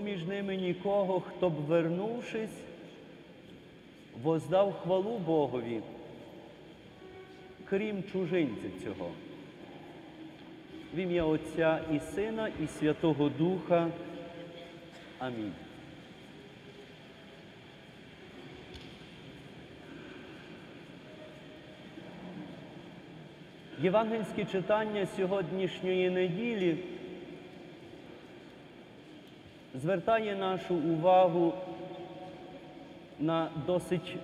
між ними нікого, хто б, вернувшись, воздав хвалу Богові, крім чужинця цього. В ім'я Отця і Сина, і Святого Духа. Амінь. Євангельське читання сьогоднішньої неділі звертає нашу увагу на досить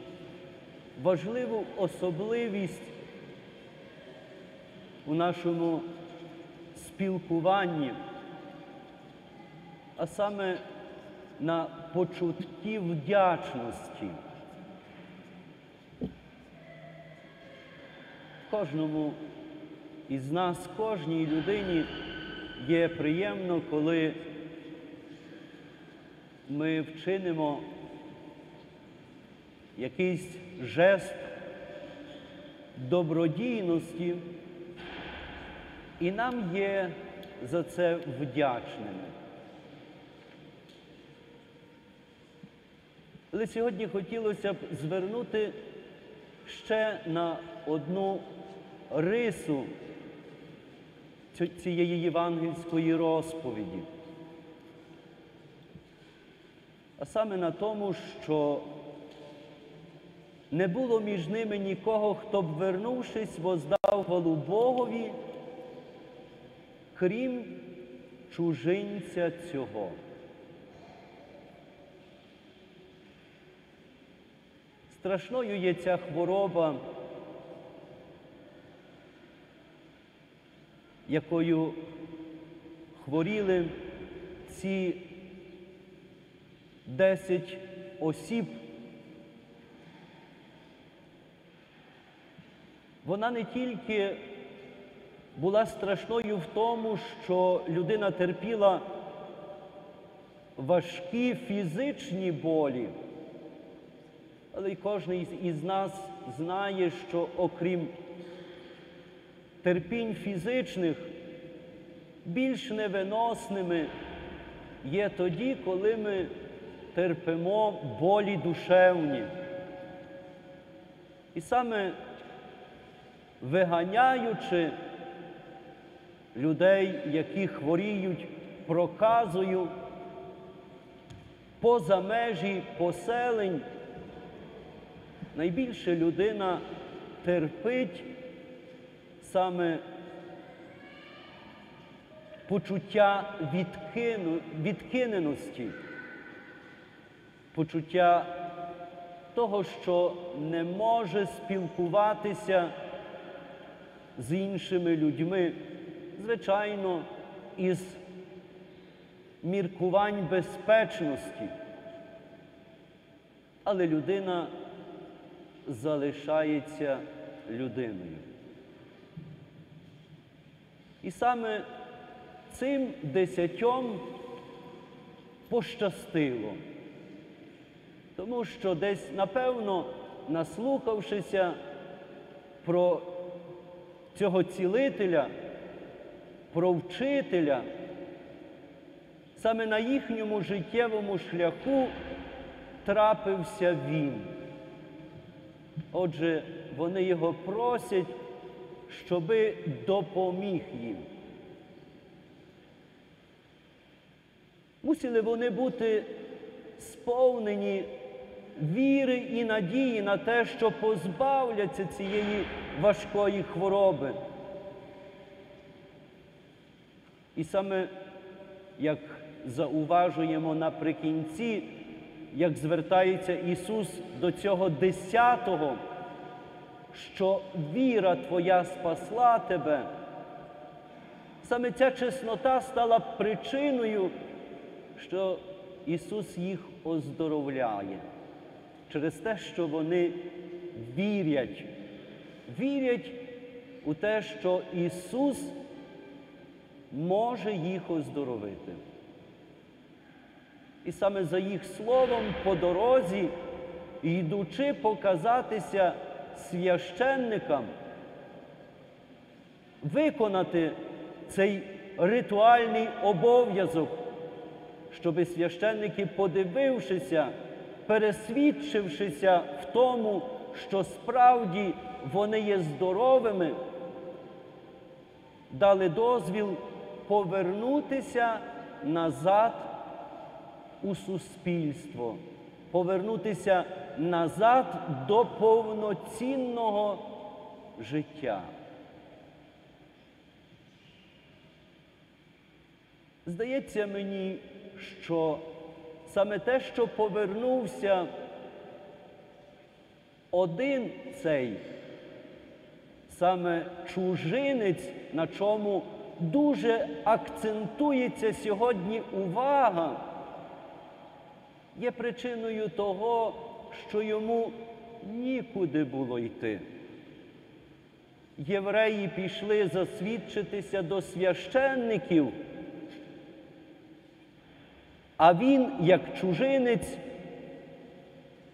важливу особливість у нашому спілкуванні, а саме на почутті вдячності. Кожному із нас, кожній людині є приємно, коли ми вчинимо якийсь жест добродійності, і нам є за це вдячними. Але сьогодні хотілося б звернути ще на одну рису цієї євангельської розповіді. А саме на тому, що не було між ними нікого, хто б, вернувшись, воздав хвалу Богові, крім чужинця цього. Страшною є ця хвороба, якою хворіли ці десять осіб. Вона не тільки була страшною в тому, що людина терпіла важкі фізичні болі, але й кожен із нас знає, що окрім терпінь фізичних, більш невиносними є тоді, коли ми терпимо болі душевні. І саме виганяючи людей, які хворіють проказою, поза межі поселень, найбільше людина терпить саме почуття відкину, відкиненості, почуття того, що не може спілкуватися з іншими людьми, звичайно, із міркувань безпечності. Але людина залишається людиною. І саме цим десятьом пощастило, тому що десь, напевно, наслухавшися про цього цілителя, про вчителя, саме на їхньому життєвому шляху трапився він. Отже, вони його просять, щоби допоміг їм. Мусили вони бути сповнені віри і надії на те, що позбавляться цієї важкої хвороби. І саме як зауважуємо наприкінці, як звертається Ісус до цього десятого, що віра Твоя спасла тебе. Саме ця чеснота стала причиною, що Ісус їх оздоровляє через те, що вони вірять, вірять у те, що Ісус може їх оздоровити. І саме за їх словом по дорозі, йдучи показатися священникам, виконати цей ритуальний обов'язок, щоби священники, подивившися, пересвідчившися в тому, що справді вони є здоровими, дали дозвіл повернутися назад у суспільство, повернутися назад до повноцінного життя. Здається мені, що саме те, що повернувся один цей, саме чужинець, на чому дуже акцентується сьогодні увага, є причиною того, що йому нікуди було йти. Євреї пішли засвідчитися до священників, а він, як чужинець,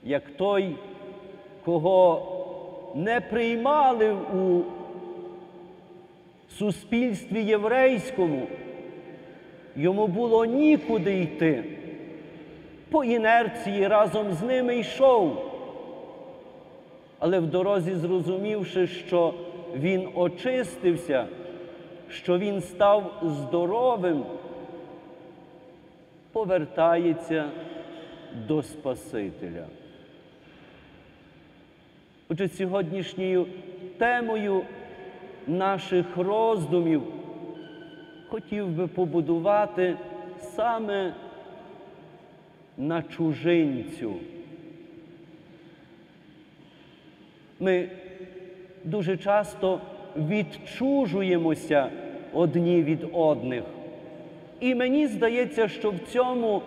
як той, кого не приймали у суспільстві єврейському, йому було нікуди йти. По інерції разом з ними йшов. Але в дорозі, зрозумівши, що він очистився, що він став здоровим, повертається до Спасителя. Отже, сьогоднішньою темою наших роздумів хотів би побудувати саме на чужинцю. Ми дуже часто відчужуємося одні від одних. І мені здається, що в цьому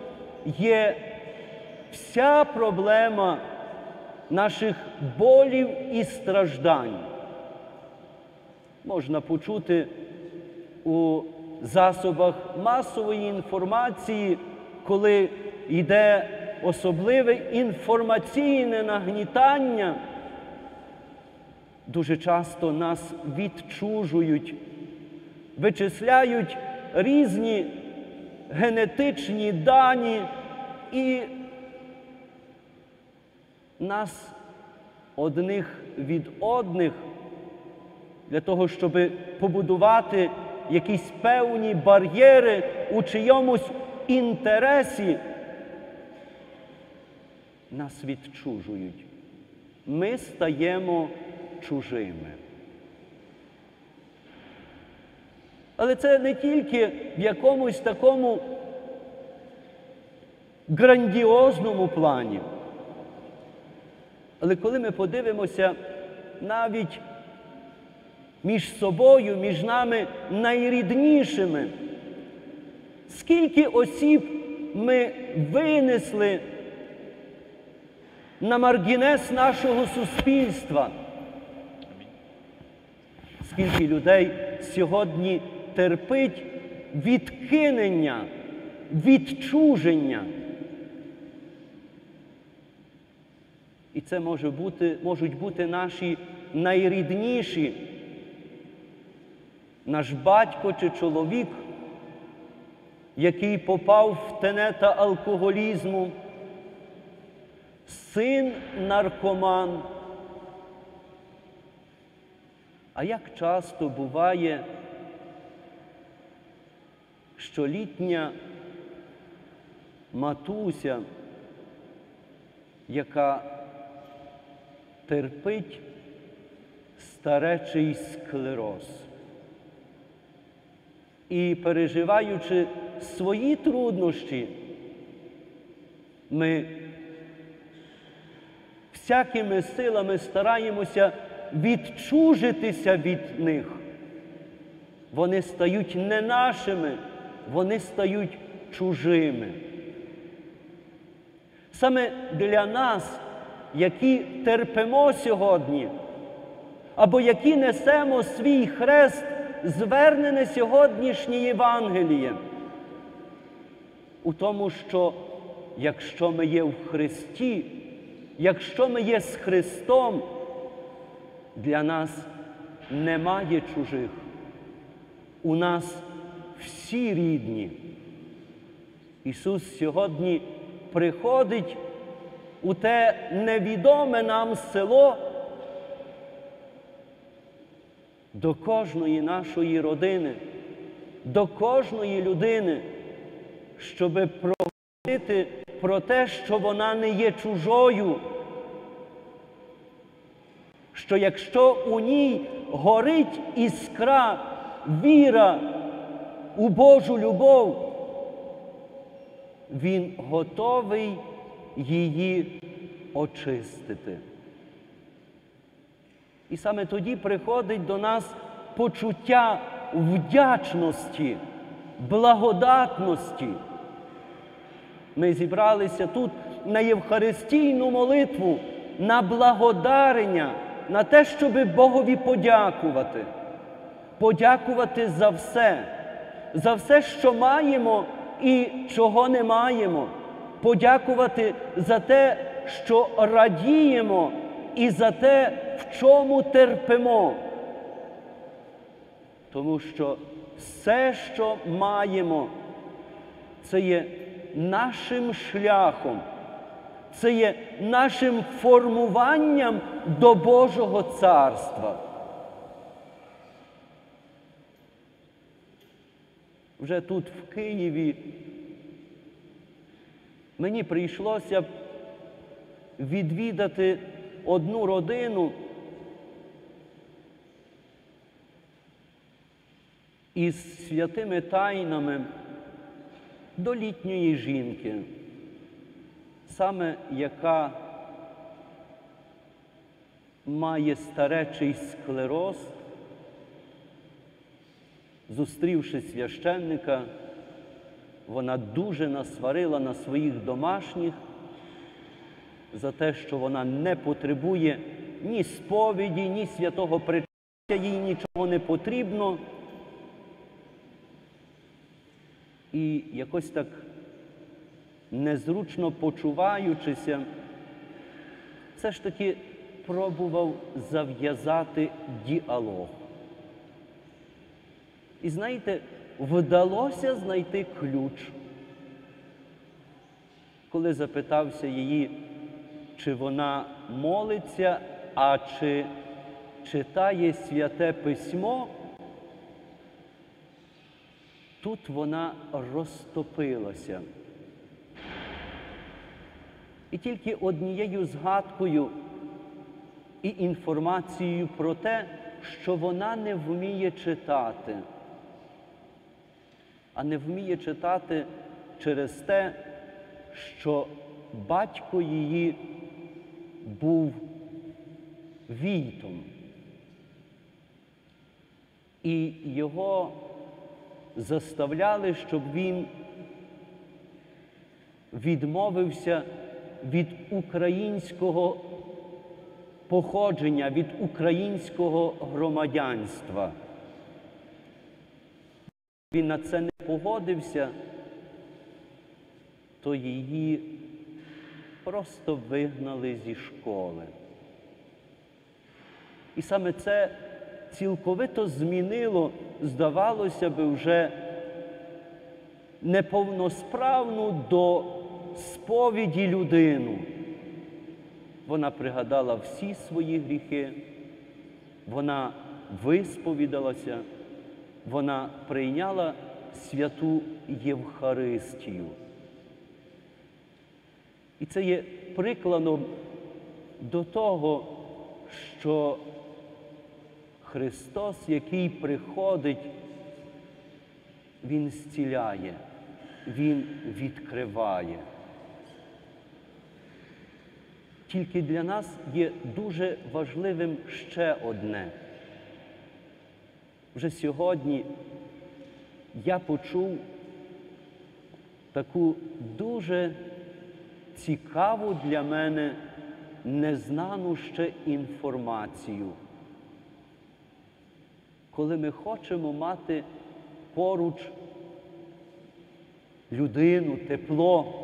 є вся проблема наших болів і страждань. Можна почути у засобах масової інформації, коли йде особливе інформаційне нагнітання, дуже часто нас відчужують, вичисляють різні генетичні дані і нас одних від одних для того, щоб побудувати якісь певні бар'єри у чийомусь інтересі, нас відчужують. Ми стаємо чужими. Але це не тільки в якомусь такому грандіозному плані. Але коли ми подивимося навіть між собою, між нами найріднішими, скільки осіб ми винесли на маргінес нашого суспільства, скільки людей сьогодні терпить відкинення, відчуження. І це може бути, можуть бути наші найрідніші, наш батько чи чоловік, який попав в тенета алкоголізму, син наркоман. А як часто буває, що літня матуся, яка терпить старечий склероз. І переживаючи свої труднощі, ми всякими силами стараємося відчужитися від них. Вони стають не нашими, вони стають чужими. Саме для нас, які терпимо сьогодні, або які несемо свій хрест, звернене сьогоднішнє Євангеліє, у тому, що якщо ми є в Христі, якщо ми є з Христом, для нас немає чужих. У нас всі рідні. Ісус сьогодні приходить у те невідоме нам село до кожної нашої родини, до кожної людини, щоби проговорити про те, що вона не є чужою. Що якщо у ній горить іскра, віра у Божу любов, Він готовий її очистити. І саме тоді приходить до нас почуття вдячності, благодатності. Ми зібралися тут на Євхаристійну молитву, на благодарення, на те, щоби Богові подякувати. Подякувати за все, за все, що маємо і чого не маємо. Подякувати за те, що радіємо, і за те, в чому терпимо. Тому що все, що маємо, це є нашим шляхом, це є нашим формуванням до Божого царства. Вже тут, в Києві, мені прийшлося відвідати одну родину із святими тайнами до літньої жінки, саме яка має старечий склероз, зустрівши священника, вона дуже насварила на своїх домашніх за те, що вона не потребує ні сповіді, ні святого причастя, їй нічого не потрібно. І якось так незручно почуваючися, все ж таки пробував зав'язати діалог. І знаєте, вдалося знайти ключ. Коли запитався її, чи вона молиться, а чи читає святе письмо, тут вона розтопилася. І тільки однією згадкою і інформацією про те, що вона не вміє читати, а не вміє читати через те, що батько її був війтом. І його заставляли, щоб він відмовився від українського походження, від українського громадянства. Він на це не погодився, то її просто вигнали зі школи. І саме це цілковито змінило, здавалося би, вже неповносправну до сповіді людину. Вона пригадала всі свої гріхи, вона висповідалася, вона прийняла святу Євхаристію. І це є прикладом до того, що Христос, який приходить, Він зціляє, Він відкриває. Тільки для нас є дуже важливим ще одне. Вже сьогодні я почув таку дуже цікаву для мене незнану ще інформацію. Коли ми хочемо мати поруч людину, тепло,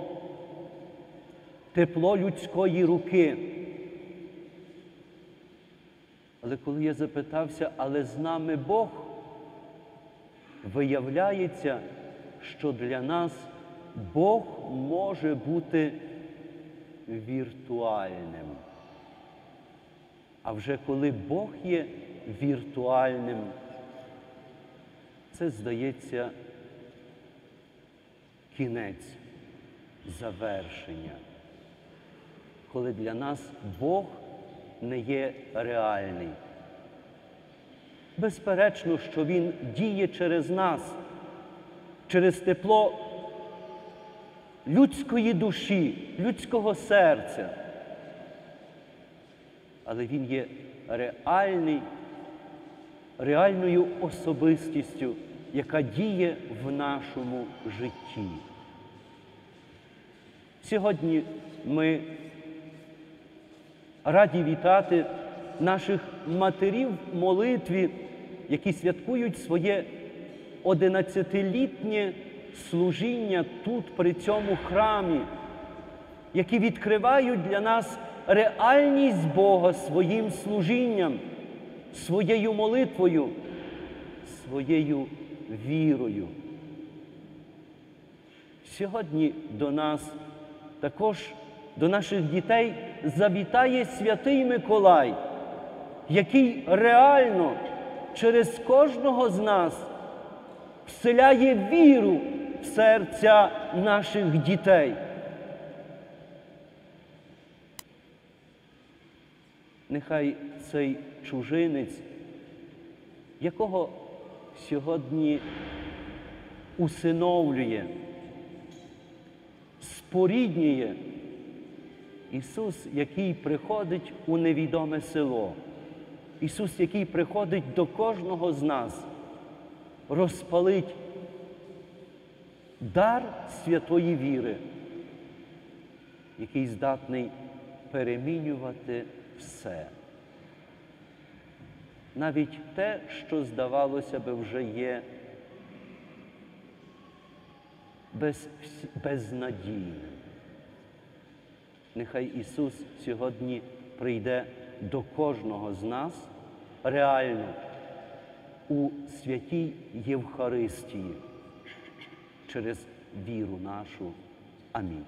тепло людської руки. Але коли я запитався, але з нами Бог, виявляється, що для нас Бог може бути віртуальним. А вже коли Бог є віртуальним, це здається кінець завершення, коли для нас Бог не є реальний. Безперечно, що Він діє через нас, через тепло людської душі, людського серця. Але Він є реальний, реальною особистістю, яка діє в нашому житті. Сьогодні ми раді вітати наших матерів в молитві, які святкують своє одинадцятилітнє служіння тут, при цьому храмі, які відкривають для нас реальність Бога своїм служінням, своєю молитвою, своєю вірою. Сьогодні до нас також до наших дітей завітає святий Миколай, який реально через кожного з нас вселяє віру в серця наших дітей. Нехай цей чужинець, якого сьогодні усиновлює, споріднює Ісус, який приходить у невідоме село, Ісус, який приходить до кожного з нас, розпалить дар святої віри, який здатний перемінювати все. Навіть те, що здавалося би вже є без, безнадійним. Нехай Ісус сьогодні прийде до кожного з нас реально у святій Євхаристії через віру нашу. Амінь.